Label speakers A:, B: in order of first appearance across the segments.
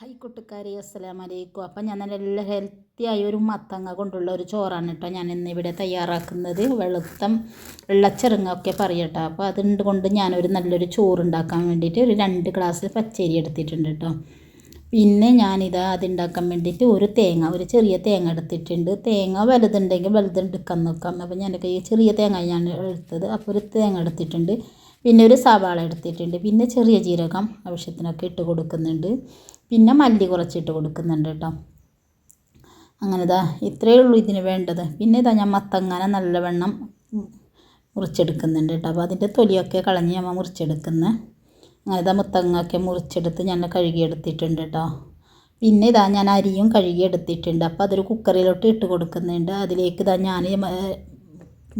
A: High കൂട്ടുകാരി അസ്സലാമു അലൈക്കും. അപ്പം ഞാൻ നല്ല ഹെൽത്തിയായ ഒരു മത്തങ്ങ കൊണ്ടുള്ള ഒരു ചോറാണ് കേട്ടോ ഞാൻ ഇന്ന് ഇവിടെ തയ്യാറാക്കുന്നത്. വെളുത്തം വെള്ളച്ചെറുങ്ങൊക്കെ പറയട്ടോ അപ്പോൾ അതുകൊണ്ട് കൊണ്ട് ഞാനൊരു നല്ലൊരു ചോറ് ഉണ്ടാക്കാൻ വേണ്ടിയിട്ട് ഒരു രണ്ട് ഗ്ലാസ് പച്ചരി എടുത്തിട്ടുണ്ട് കേട്ടോ പിന്നെ ഞാനിത് അതുണ്ടാക്കാൻ വേണ്ടിയിട്ട് ഒരു തേങ്ങ ഒരു ചെറിയ തേങ്ങ എടുത്തിട്ടുണ്ട്. തേങ്ങ വലുതുണ്ടെങ്കിൽ വലുത് എടുക്കാൻ നോക്കാം. അപ്പോൾ ഞാനൊക്കെ ഈ ചെറിയ തേങ്ങ ഞാൻ എടുത്തത്. അപ്പോൾ ഒരു തേങ്ങ എടുത്തിട്ടുണ്ട്. പിന്നെ ഒരു സവാള എടുത്തിട്ടുണ്ട്. പിന്നെ ചെറിയ ജീരകം ആവശ്യത്തിനൊക്കെ ഇട്ട് കൊടുക്കുന്നുണ്ട്. പിന്നെ മല്ലി കുറച്ചിട്ട് കൊടുക്കുന്നുണ്ട് കേട്ടോ. അങ്ങനെ ഇതാ ഇത്രയേ ഉള്ളൂ ഇതിന് വേണ്ടത്. പിന്നെ ഇതാ ഞാൻ മത്തങ്ങാനെ നല്ലവണ്ണം മുറിച്ചെടുക്കുന്നുണ്ട് കേട്ടോ. അപ്പോൾ അതിന്റെ തൊലിയൊക്കെ കളഞ്ഞ് നമ്മൾ മുറിച്ചെടുക്കുന്നത് അങ്ങനെ ഇതാ മുത്തങ്ങയൊക്കെ മുറിച്ചെടുത്ത് ഞാൻ കഴുകിയെടുത്തിട്ടുണ്ട് കേട്ടോ. പിന്നെ ഇതാ ഞാൻ അരിയും കഴുകിയെടുത്തിട്ടുണ്ട്. അപ്പോൾ അതൊരു കുക്കറിലോട്ട് ഇട്ട് കൊടുക്കുന്നുണ്ട്. അതിലേക്ക് ഇതാ ഞാൻ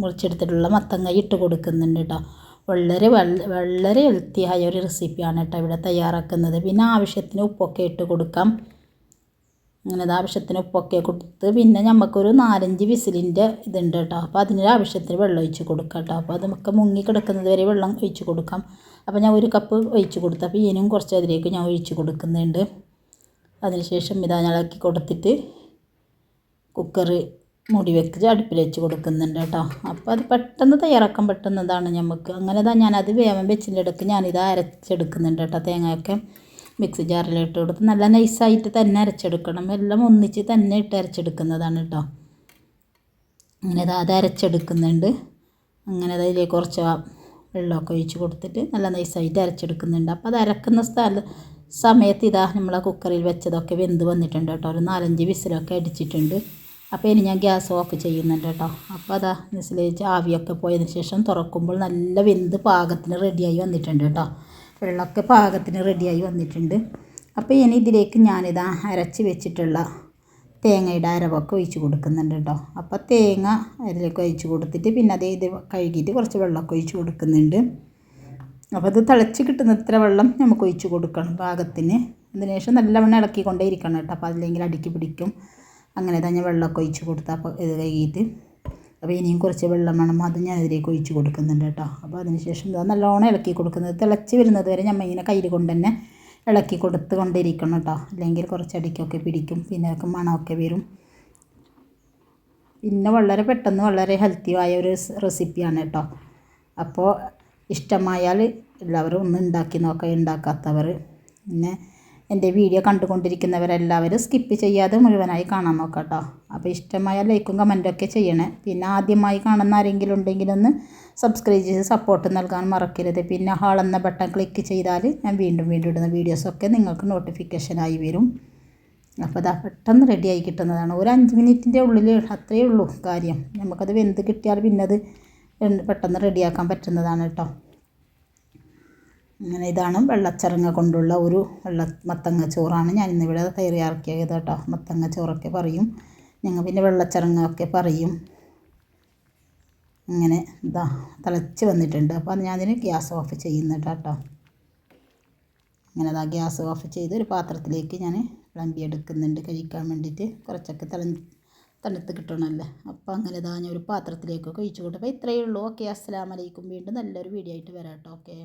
A: മുറിച്ചെടുത്തിട്ടുള്ള മത്തങ്ങ ഇട്ട് കൊടുക്കുന്നുണ്ട് കേട്ടോ. വളരെ വളരെ ഹെൽത്തിയായ ഒരു റെസിപ്പിയാണ് കേട്ടോ ഇവിടെ തയ്യാറാക്കുന്നത്. പിന്നെ ആവശ്യത്തിന് ഉപ്പൊക്കെ ഇട്ട് കൊടുക്കാം. അങ്ങനെ ആവശ്യത്തിന് ഉപ്പൊക്കെ കൊടുത്ത് പിന്നെ നമുക്കൊരു നാലഞ്ച് വിസിലിന്റെ ഇതുണ്ട് കേട്ടോ. അപ്പോൾ അതിന് ആവശ്യത്തിന് വെള്ളം ഒഴിച്ച് കൊടുക്കാം കേട്ടോ. അപ്പോൾ അത് നമുക്ക് മുങ്ങി കിടക്കുന്നത് വരെ വെള്ളം ഒഴിച്ച് കൊടുക്കാം. അപ്പോൾ ഞാൻ ഒരു കപ്പ് ഒഴിച്ച് കൊടുത്തു. അപ്പോൾ ഇനിയും കുറച്ച് അതിലേക്ക് ഞാൻ ഒഴിച്ച് കൊടുക്കുന്നുണ്ട്. അതിനുശേഷം ഇതാ ഇളക്കി കൊടുത്തിട്ട് കുക്കർ മൂടി വെച്ച് അടുപ്പിൽ വെച്ച് കൊടുക്കുന്നുണ്ട് കേട്ടോ. അപ്പോൾ അത് പെട്ടെന്ന് തയ്യാറാക്കാൻ പറ്റുന്നതാണ് നമുക്ക് അങ്ങനെ തന്നെ ഞാനത് വേവൻ വെച്ചിന്റെ ഇടയ്ക്ക് ഞാനിത് അരച്ചെടുക്കുന്നുണ്ട് കേട്ടോ തേങ്ങയൊക്കെ. മിക്സി ജാറിലിട്ട് കൊടുത്ത് നല്ല നൈസായിട്ട് തന്നെ അരച്ചെടുക്കണം. എല്ലാം ഒന്നിച്ച് തന്നെ ഇട്ട് അരച്ചെടുക്കുന്നതാണ് കേട്ടോ. അങ്ങനെ അത് അരച്ചെടുക്കുന്നുണ്ട്. അങ്ങനെ അതിലേക്ക് കുറച്ച് വെള്ളമൊക്കെ ഒഴിച്ച് കൊടുത്തിട്ട് നല്ല നൈസായിട്ട് അരച്ചെടുക്കുന്നുണ്ട്. അപ്പോൾ അത് അരക്കുന്ന സ്ഥല സമയത്ത് ഇതാ നമ്മളെ കുക്കറിൽ വെച്ചതൊക്കെ വെന്ത് വന്നിട്ടുണ്ട് കേട്ടോ. ഒരു നാലഞ്ച് വിസിലൊക്കെ അടിച്ചിട്ടുണ്ട്. അപ്പോൾ ഇനി ഞാൻ ഗ്യാസ് ഓഫ് ചെയ്യുന്നുണ്ട് കേട്ടോ. അപ്പോൾ അതാ നിസ്ലേച്ച് ആവിയൊക്കെ പോയതിന് ശേഷം തുറക്കുമ്പോൾ നല്ല വെന്ത് പാകത്തിന് റെഡിയായി വന്നിട്ടുണ്ട് കേട്ടോ. വെള്ളമൊക്കെ പാകത്തിന് റെഡിയായി വന്നിട്ടുണ്ട്. അപ്പോൾ ഇനി ഇതിലേക്ക് ഞാനിതാ അരച്ച് വെച്ചിട്ടുള്ള തേങ്ങയുടെ അരവൊക്കെ ഒഴിച്ച് കൊടുക്കുന്നുണ്ട് കേട്ടോ. അപ്പോൾ തേങ്ങ അതിലേക്ക് ഒഴിച്ച് കൊടുത്തിട്ട് പിന്നെ അതേ ഇത് കഴുകിയിട്ട് കുറച്ച് വെള്ളമൊക്കെ ഒഴിച്ച് കൊടുക്കുന്നുണ്ട്. അപ്പോൾ ഇത് തിളച്ച് കിട്ടുന്ന ഇത്ര വെള്ളം നമുക്ക് ഒഴിച്ച് കൊടുക്കണം പാകത്തിന്. അതിനുശേഷം നല്ലവണ്ണം ഇളക്കിക്കൊണ്ടേ ഇരിക്കണം കേട്ടോ. അപ്പോൾ അതില്ലെങ്കിൽ അടുക്കി പിടിക്കും. അങ്ങനെ തന്നെ വെള്ളമൊക്കെ ഒഴിച്ച് കൊടുത്താൽ അപ്പോൾ ഇത് കഴുകിയിട്ട് അപ്പോൾ ഇനിയും കുറച്ച് വെള്ളം വേണം. അത് ഞാൻ ഇതിലേക്ക് ഒഴിച്ച് കൊടുക്കുന്നുണ്ട് കേട്ടോ. അപ്പോൾ അതിന് ശേഷം ഇത് നല്ലോണം ഇളക്കി കൊടുക്കുന്നത്. തിളച്ച് വരുന്നത് വരെ നമ്മൾ ഇങ്ങനെ കയ്യിൽ കൊണ്ട് തന്നെ ഇളക്കി കൊടുത്ത് കൊണ്ടിരിക്കണം കേട്ടോ. അല്ലെങ്കിൽ കുറച്ച് അടിക്കൊക്കെ പിടിക്കും. പിന്നെ മണമൊക്കെ വരും. പിന്നെ വളരെ പെട്ടെന്ന് വളരെ ഹെൽത്തിയായ ഒരു റെസിപ്പിയാണ് കേട്ടോ. അപ്പോൾ ഇഷ്ടമായാൽ എല്ലാവരും ഒന്ന് ഉണ്ടാക്കി നോക്കുക ഉണ്ടാക്കാത്തവർ പിന്നെ എന്റെ വീഡിയോ കണ്ടുകൊണ്ടിരിക്കുന്നവരെല്ലാവരും സ്കിപ്പ് ചെയ്യാതെ മുഴുവനായി കാണാൻ നോക്കാം അപ്പോൾ ഇഷ്ടമായ ലൈക്കും കമന്റൊക്കെ ചെയ്യണേ. പിന്നെ ആദ്യമായി കാണുന്ന ആരെങ്കിലും ഉണ്ടെങ്കിൽ ഒന്ന് സബ്സ്ക്രൈബ് ചെയ്ത് സപ്പോർട്ട് നൽകാൻ മറക്കരുത്. പിന്നെ ഹാൾ എന്ന ബട്ടൺ ക്ലിക്ക് ചെയ്താൽ ഞാൻ വീണ്ടും വീണ്ടും ഇടുന്ന വീഡിയോസൊക്കെ നിങ്ങൾക്ക് നോട്ടിഫിക്കേഷനായി വരും. അപ്പോൾ അതാ പെട്ടെന്ന് റെഡിയായി കിട്ടുന്നതാണ്. ഒരു അഞ്ച് മിനിറ്റിന്റെ ഉള്ളിൽ അത്രയേ ഉള്ളൂ കാര്യം. നമുക്കത് വെന്ത് കിട്ടിയാൽ പിന്നെ അത് പെട്ടെന്ന് റെഡിയാക്കാൻ പറ്റുന്നതാണ് കേട്ടോ അങ്ങനെ ഇതാണ് വെള്ളച്ചിറങ്ങ കൊണ്ടുള്ള ഒരു വെള്ള മത്തങ്ങ ചോറാണ് ഞാൻ ഇന്നിവിടെ തയ്യാറാക്കിയത് കേട്ടോ. മത്തങ്ങ ചോറൊക്കെ പറയും. ഞങ്ങൾ പിന്നെ വെള്ളച്ചിറങ്ങ ഒക്കെ പറയും. അങ്ങനെ ഇതാ തിളച്ച് വന്നിട്ടുണ്ട്. അപ്പോൾ ഞാനതിന് ഗ്യാസ് ഓഫ് ചെയ്യുന്നുണ്ട് കേട്ടോ അങ്ങനെ അതാ ഗ്യാസ് ഓഫ് ചെയ്ത് ഒരു പാത്രത്തിലേക്ക് ഞാൻ വിളമ്പി എടുക്കുന്നുണ്ട്. കഴിക്കാൻ വേണ്ടിയിട്ട് കുറച്ചൊക്കെ തിള തണുത്ത് കിട്ടണമല്ലേ. അപ്പോൾ അങ്ങനെ ഇതാ ഞാൻ ഒരു പാത്രത്തിലേക്ക് കൊടുക്കും അപ്പോൾ ഇത്രയേ ഉള്ളൂ. ഓക്കെ അസ്സലാമലൈക്കും. വീണ്ടും നല്ലൊരു വീഡിയോ ആയിട്ട് വരാം കേട്ടോ. ഓക്കെ.